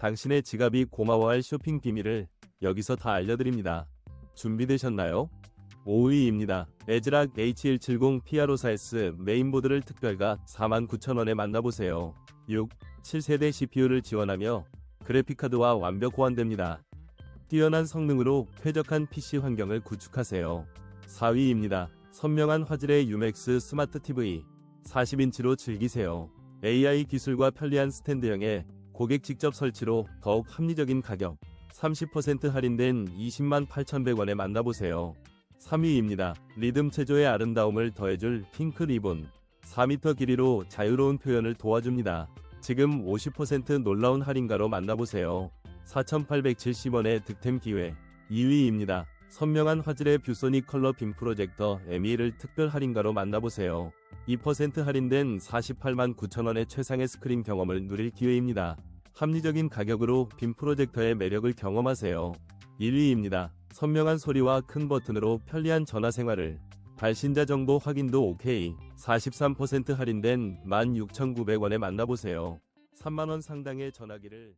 당신의 지갑이 고마워할 쇼핑 비밀을 여기서 다 알려드립니다. 준비되셨나요? 5위입니다. 에즈락 H170 PRO4S 메인보드를 특별가 49,000원에 만나보세요. 6. 7세대 CPU를 지원하며 그래픽카드와 완벽 호환됩니다. 뛰어난 성능으로 쾌적한 PC 환경을 구축하세요. 4위입니다. 선명한 화질의 유맥스 스마트 TV 40인치로 즐기세요. AI 기술과 편리한 스탠드형에 고객 직접 설치로 더욱 합리적인 가격 30% 할인된 20만 8,100원에 만나보세요. 3위입니다. 리듬 체조의 아름다움을 더해줄 핑크 리본 4m 길이로 자유로운 표현을 도와줍니다. 지금 50% 놀라운 할인가로 만나보세요. 4,870원의 득템 기회 2위입니다. 선명한 화질의 뷰소닉 컬러 빔 프로젝터 에미를 특별 할인가로 만나보세요. 2% 할인된 48만 9천원의 최상의 스크린 경험을 누릴 기회입니다. 합리적인 가격으로 빔 프로젝터의 매력을 경험하세요. 1위입니다. 선명한 소리와 큰 버튼으로 편리한 전화 생활을 발신자 정보 확인도 OK 43% 할인된 16,900원에 만나보세요. 3만원 상당의 전화기를